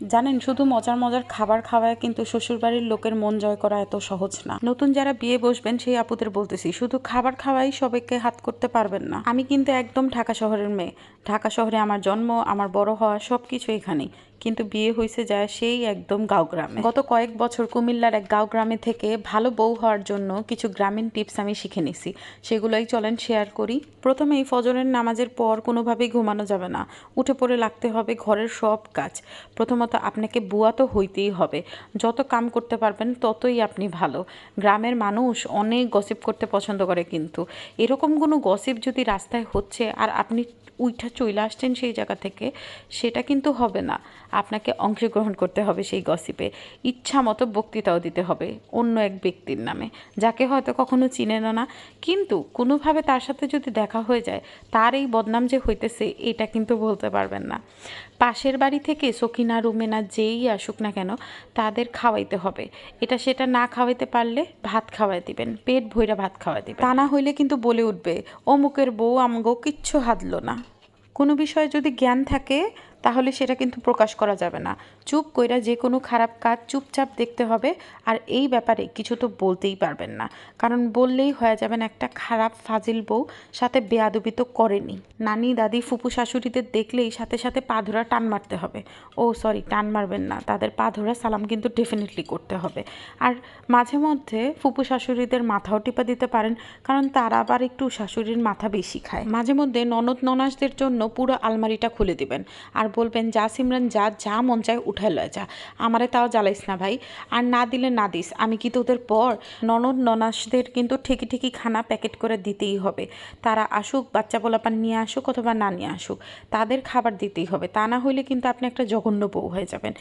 জানেন, শুধু মজার মজার খাবার খাওয়ায় কিন্তু শ্বশুরবাড়ির লোকের মন জয় করা এত সহজ না। নতুন যারা বিয়ে বসবেন, সেই আপুদের বলতেছি, শুধু খাবার খাওয়াই সবাইকে হাত করতে পারবেন না। আমি কিন্তু একদম ঢাকা শহরের মেয়ে। ঢাকা শহরে আমার জন্ম, আমার বড় হওয়া সব কিছু এখানেই। কিন্তু বিয়ে হয়েছে যায় সেই একদম গাঁও গ্রামে গত কয়েক বছর কুমিল্লার এক গাঁও গ্রামে থেকে ভালো বউ হওয়ার জন্য কিছু গ্রামীণ টিপস আমি শিখে নিছি। সেগুলোই চলেন শেয়ার করি। প্রথমেই ফজরের নামাজের পর কোনোভাবেই ঘুমানো যাবে না। উঠে পড়ে লাগতে হবে ঘরের সব কাজ। প্রথমত আপনাকে বুয়া তো হইতেই হবে। যত কাম করতে পারবেন ততই আপনি ভালো। গ্রামের মানুষ অনেক গসিপ করতে পছন্দ করে কিন্তু। এরকম কোনো গসিপ যদি রাস্তায় হচ্ছে আর আপনি উইঠা চলে আসছেন সেই জায়গা থেকে, সেটা কিন্তু হবে না। আপনাকে অংশগ্রহণ করতে হবে সেই গসিপে ইচ্ছা মতো বক্তৃতাও দিতে হবে অন্য এক ব্যক্তির নামে। যাকে হয়তো কখনো চিনেন না কিন্তু কোনোভাবে তার সাথে যদি দেখা হয়ে যায়, তার এই বদনাম যে হইতেছে, এটা কিন্তু বলতে পারবেন না। পাশের বাড়ি থেকে সকিনা, রুমেনা যেই আসুক না কেন, তাদের খাওয়াইতে হবে। এটা সেটা না খাওয়াইতে পারলে ভাত খাওয়াই দিবেন, পেট ভইরা ভাত খাওয়াই দিবেন। তা না হইলে কিন্তু বলে উঠবে, অমুকের বউ আমগো কিচ্ছু হাতলো না। কোনো বিষয়ে যদি জ্ঞান থাকে তাহলে সেটা কিন্তু প্রকাশ করা যাবে না। চুপ কইরা যে কোনো খারাপ কাজ চুপচাপ দেখতে হবে আর এই ব্যাপারে কিছু তো বলতেই পারবেন না। কারণ বললেই হয়ে যাবেন একটা খারাপ ফাজিল বউ সাথে বেয়াদবি তো করেনি। নানি, দাদি, ফুপু শাশুড়িদের দেখলেই সাথে সাথে পা ধরা টান মারতে হবে। ও সরি, টান মারবেন না, তাদের পা ধরা সালাম কিন্তু ডেফিনেটলি করতে হবে। আর মাঝে মধ্যে ফুপু শাশুড়িদের মাথাও টিপা দিতে পারেন, কারণ তারা আবার একটু শাশুড়ির মাথা বেশি খায়। মাঝে মধ্যে ননদ ননাসদের জন্য পুরো আলমারিটা খুলে দিবেন। আর বলবেন, যা সিমরান, যা যা মন চায় উঠায় লয় যা। আমারে তাও জ্বালাইস না ভাই। আর না দিলে না দিস। আমি কি তোদের পর? ননদ, ননাসদের কিন্তু ঠিকই ঠিকই খানা প্যাকেট করে দিতেই হবে। তারা আসুক, বাচ্চা পোলাপান নিয়ে আসুক অথবা না নিয়ে আসুক, তাদের খাবার দিতেই হবে। তা না হইলে কিন্তু আপনি একটা জঘন্য বউ হয়ে যাবেন।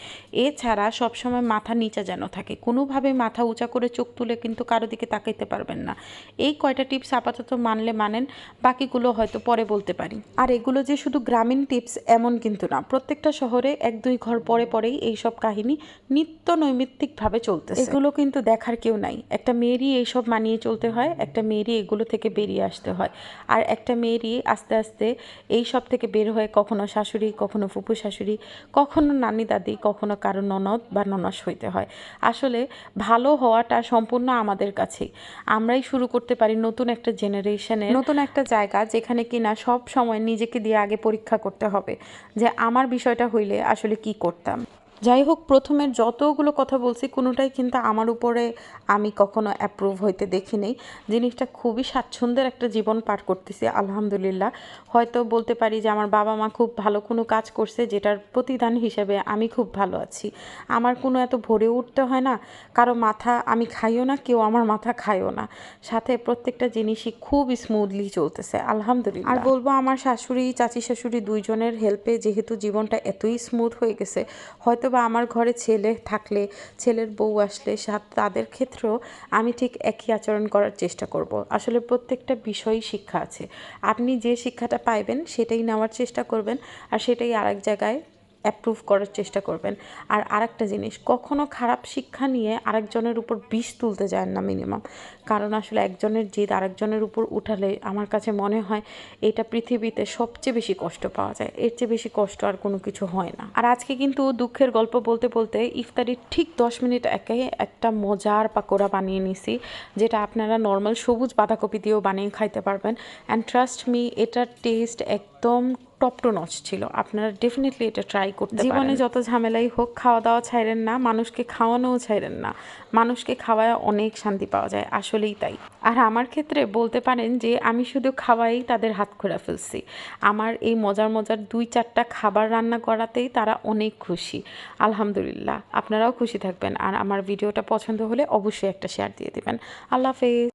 এছাড়া সবসময় মাথা নিচা যেন থাকে। কোনোভাবে মাথা উঁচা করে চোখ তুলে কিন্তু কারও দিকে তাকাইতে পারবেন না। এই কয়টা টিপস আপাতত মানলে মানেন, বাকিগুলো হয়তো পরে বলতে পারি। আর এগুলো যে শুধু গ্রামীণ টিপস, এমন কিন্তু না। প্রত্যেকটা শহরে এক দুই ঘর পরে পরেই এই সব কাহিনী নিত্য নৈমিত্তিকভাবে চলতেছে। এগুলো কিন্তু দেখার কেউ নাই। একটা মেয়েরই এইসব মানিয়ে চলতে হয় একটা মেয়েরই এগুলো থেকে বেরিয়ে আসতে হয়। আর একটা মেয়েরই আস্তে আস্তে এই সব থেকে বের হয়ে কখনো শাশুড়ি কখনো ফুপু শাশুড়ি কখনো নানি দাদি কখনো কারও ননদ বা ননস হইতে হয়। আসলে ভালো হওয়াটা সম্পূর্ণ আমাদের কাছেই। আমরাই শুরু করতে পারি নতুন একটা জেনারেশনে নতুন একটা জায়গা যেখানে কিনা সব সময় নিজেকে দিয়ে আগে পরীক্ষা করতে হবে। যে আমার বিষয়টা হইলে আসলে কি করতাম? যাই হোক, প্রথমের যতগুলো কথা বলছি, কোনোটাই কিন্তু আমার উপরে আমি কখনো অ্যাপ্রুভ হইতে দেখি নেই। জিনিসটা খুবই স্বাচ্ছন্দ্যের একটা জীবন পার করতেছি, আলহামদুলিল্লাহ। হয়তো বলতে পারি যে, আমার বাবা মা খুব ভালো কোনো কাজ করছে, যেটার প্রতিদান হিসেবে আমি খুব ভালো আছি। আমার কোনো এত ভরে উঠতে হয় না, কারও মাথা আমি খাইও না, কেউ আমার মাথা খাইও না। সাথে প্রত্যেকটা জিনিসই খুব স্মুথলি চলতেছে, আলহামদুলিল্লাহ। আর বলব, আমার শাশুড়ি চাচি শাশুড়ি দুইজনের হেল্পে যেহেতু জীবনটা এতই স্মুথ হয়ে গেছে, হয়তো বা আমার ঘরে ছেলে থাকলে, ছেলের বউ আসলে তাদের ক্ষেত্রেও আমি ঠিক একই আচরণ করার চেষ্টা করব। আসলে প্রত্যেকটা বিষয়ই শিক্ষা আছে। আপনি যে শিক্ষাটা পাইবেন সেটাই নেওয়ার চেষ্টা করবেন আর সেটাই আরেক জায়গায় অ্যাপ্রুভ করার চেষ্টা করবেন। আর আরেকটা জিনিস, কখনো খারাপ শিক্ষা নিয়ে আরেকজনের উপর বিষ তুলতে যায় না মিনিমাম কারণ আসলে একজনের জেদ আরেকজনের উপর উঠালে আমার কাছে মনে হয় এটা পৃথিবীতে সবচেয়ে বেশি কষ্ট পাওয়া যায়। এর চেয়ে বেশি কষ্ট আর কোনো কিছু হয় না। আর আজকে কিন্তু দুঃখের গল্প বলতে বলতে ইফতারির ঠিক দশ মিনিট একে একটা মজার পাকোড়া বানিয়ে নিছি, যেটা আপনারা নর্মাল সবুজ বাঁধাকপি দিয়েও বানিয়ে খাইতে পারবেন। অ্যান্ড ট্রাস্ট মি এটার টেস্ট একদম টপ টু নচ ছিল। আপনারা ডেফিনেটলি এটা ট্রাই করতে জীবনে যত ঝামেলাই হোক খাওয়া দাওয়া ছাইরেন না মানুষকে খাওয়ানোও ছাইরেন না। মানুষকে খাওয়ায় অনেক শান্তি পাওয়া যায় আসলেই তাই। আর আমার ক্ষেত্রে বলতে পারেন যে আমি শুধু খাওয়াই তাদের হাত খোলা ফেলছি। আমার এই মজার মজার দুই চারটা খাবার রান্না করাতেই তারা অনেক খুশি। আলহামদুলিল্লাহ আপনারাও খুশি থাকবেন। আর আমার ভিডিওটা পছন্দ হলে অবশ্যই একটা শেয়ার দিয়ে দেবেন। আল্লাহ হাফেজ।